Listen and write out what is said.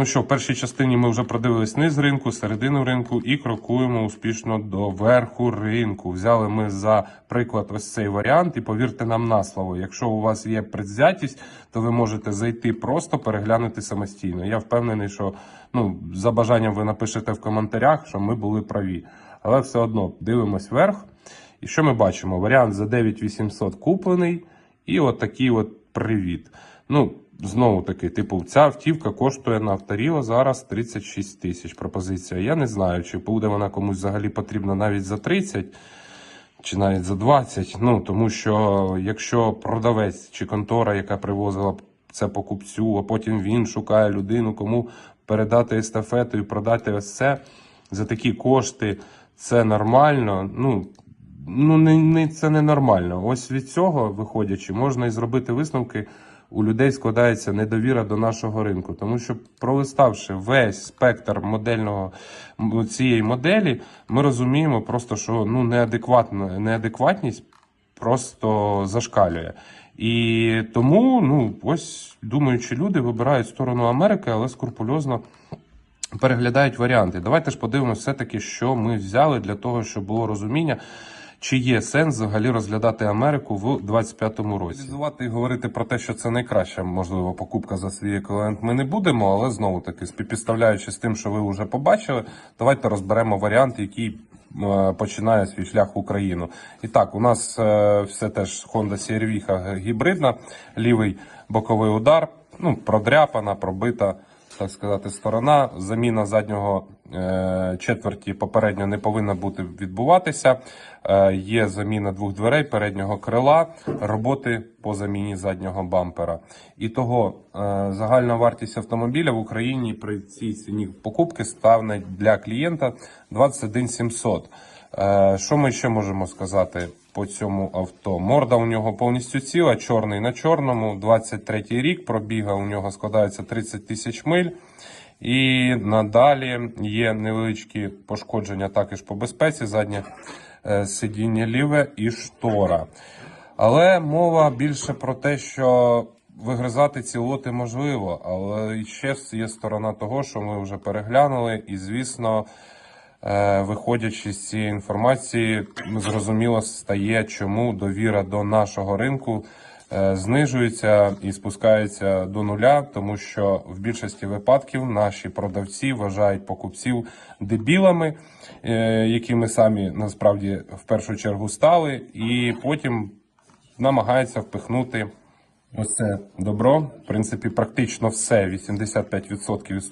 Ну що, в першій частині ми вже продивились низ ринку, середину ринку і крокуємо успішно до верху ринку. Взяли ми за приклад ось цей варіант, і повірте нам на слово, якщо у вас є предвзятість, то ви можете зайти просто переглянути самостійно. Я впевнений, що ну, за бажанням ви напишете в коментарях, що ми були праві. Але все одно дивимось вверх. І що ми бачимо? Варіант за 9800 куплений, і от такий от привіт. Ну, знову таки, типу, ця автівка коштує на авторіо зараз 36 тисяч. Пропозиція. Я не знаю, чи буде вона комусь взагалі потрібна навіть за 30 чи навіть за 20. Ну, тому що якщо продавець чи контора, яка привозила це покупцю, а потім він шукає людину, кому передати естафету і продати ось це за такі кошти, це нормально. Ну, ну не, не, це не нормально. Ось від цього, виходячи, можна і зробити висновки. У людей складається недовіра до нашого ринку, тому що пролиставши весь спектр модельного цієї моделі, ми розуміємо просто, що ну неадекватна неадекватність просто зашкалює. І тому, ну ось думаючи люди вибирають сторону Америки, але скрупульозно переглядають варіанти. Давайте ж подивимося все-таки, що ми взяли для того, щоб було розуміння. Чи є сенс взагалі розглядати Америку в 25-му році? Аналізувати і говорити про те, що це найкраща можливо покупка за свій еквівалент, ми не будемо, але знову таки, співпідставляючи з тим, що ви вже побачили, давайте розберемо варіант, який е, починає свій шлях в Україну. І так, у нас е, все теж Honda CR-V гібридна, лівий боковий удар, ну, продряпана, пробита так сказати, сторона. Заміна заднього четверті попередньо не повинна бути відбуватися. Е, є заміна двох дверей переднього крила, роботи по заміні заднього бампера. І того е, загальна вартість автомобіля в Україні при цій ціні покупки стане для клієнта 21 700. Е, Що ми ще можемо сказати по цьому авто? Морда у нього повністю ціла, чорний на чорному, 23 рік, пробіга у нього складається 30 тисяч миль. І надалі є невеличкі пошкодження також по безпеці, заднє е, сидіння ліве і штора. Але мова більше про те, що вигризати ці лоти можливо, але ще є сторона того, що ми вже переглянули, і звісно. Е, Виходячи з цієї інформації, зрозуміло стає, чому довіра до нашого ринку знижується і спускається до нуля, тому що в більшості випадків наші продавці вважають покупців дебілами, е, якими самі насправді в першу чергу стали, і потім намагаються впихнути ось це добро. В принципі, практично все 85% із